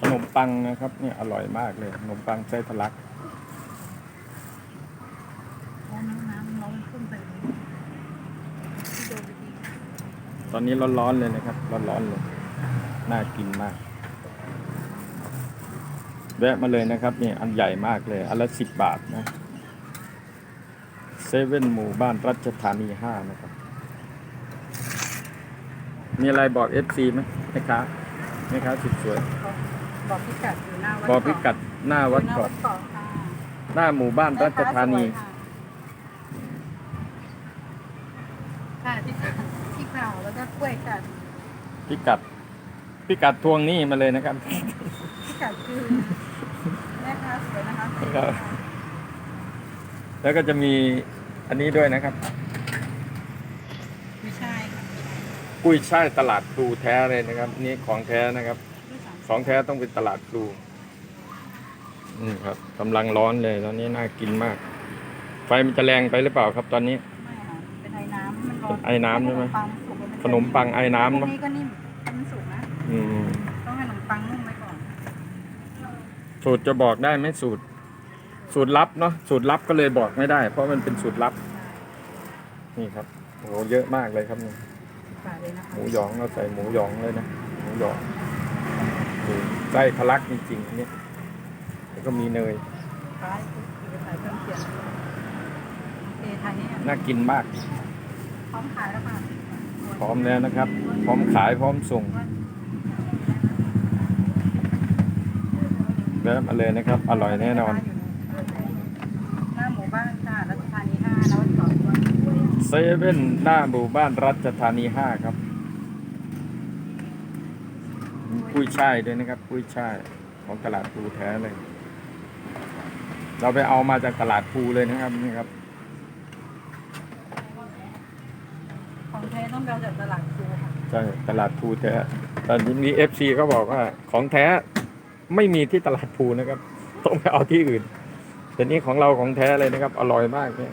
ขนมปังนะครับเนี่ยอร่อยมากเลยขนมปังไส้ทะลักตอนนี้ร้อนๆเลยนะครับร้อนๆเลยน่ากินมาก แวะมาเลยนะครับนี่อันใหญ่มากเลยอันละสิบบาทนะเซเว่นหมู่บ้านรัชธานีห้านะครับ มีอะไรบอกเอฟซีไหมแม่ค้าแม่ค้าสุดสวย บอกพิกัดอยู่หน้าวัดบอกพิกัดหน้าวัดหน้าเกาะวัดเกาะค่ะหน้าหมู่บ้านรัชธานี ค่ะที่ที่ข่าวแล้วก็กล้วยค่ะพิกัด พิกัดทวงหนี้มาเลยนะครับ พิกัดคือแม่ค้าสวยนะคะครับแล้วก็จะมีอันนี้ด้วยนะครับไม่ใช่ค่ะกุ้ยช่ายตลาดพลูแท้เลยนะครับ นี่ของแท้นะครับไม่สาม ของแท้ต้องเป็นตลาดพลูนี่ครับกำลังร้อนเลยตอนนี้น่ากินมาก ไฟมันจะแรงไปหรือเปล่าครับตอนนี้ ไม่ค่ะเป็นไอ้น้ำมันร้อนไอ้น้ำใช่ไหม ปังสุกแล้วขนมปังไอ้น้ำพวเนาะกนี้ก็นิ่มมันสุกนะ อืม ต้องให้ขนมปังนุ่มไว้ก่อน สูตรจะบอกได้ไหมสูตร สูตรลับเนาะสูตรลับก็เลยบอกไม่ได้ เพราะมันเป็นสูตรลับ นี่ครับโอ้โหเยอะมากเลยครับนี่ฝากเลยนะคะหมูหยองเราใส่หมูหยองเลยนะหมูหยองนี่ ไส้ทะลักจริงๆอันนี่แล้วก็มีเนยฟ้าคือจะถ่ายเครื่องเขียนเอไทยเนี่ยน่ากินมาก พร้อมขายแล้วค่ะพร้อมแล้วนะครับ พร้อมขายพร้อมส่งแวะมาเลยนะครับ อร่อยแน่นอนหน้าหมู่บ้านค่ะรัชธานีห้าแล้วต่อด้วยเซเว่นหน้าหมู่บ้านรัชธานีห้าครับมี กุ้ยช่ายด้วยนะครับกุ้ยช่ายของตลาดภูแท้เลย เราไปเอามาจากตลาดภูเลยนะครับนี่ครับ ของแท้ต้องเราจากตลาดครูค่ะใช่ตลาดภูแท้ตอนนี้เอฟซีเขาบอกว่า ของแท้ไม่มีที่ตลาดภูนะครับ ต้องไปเอาที่อื่นแต่นี่ของเราของแท้เลยนะครับ อร่อยมากเนี่ย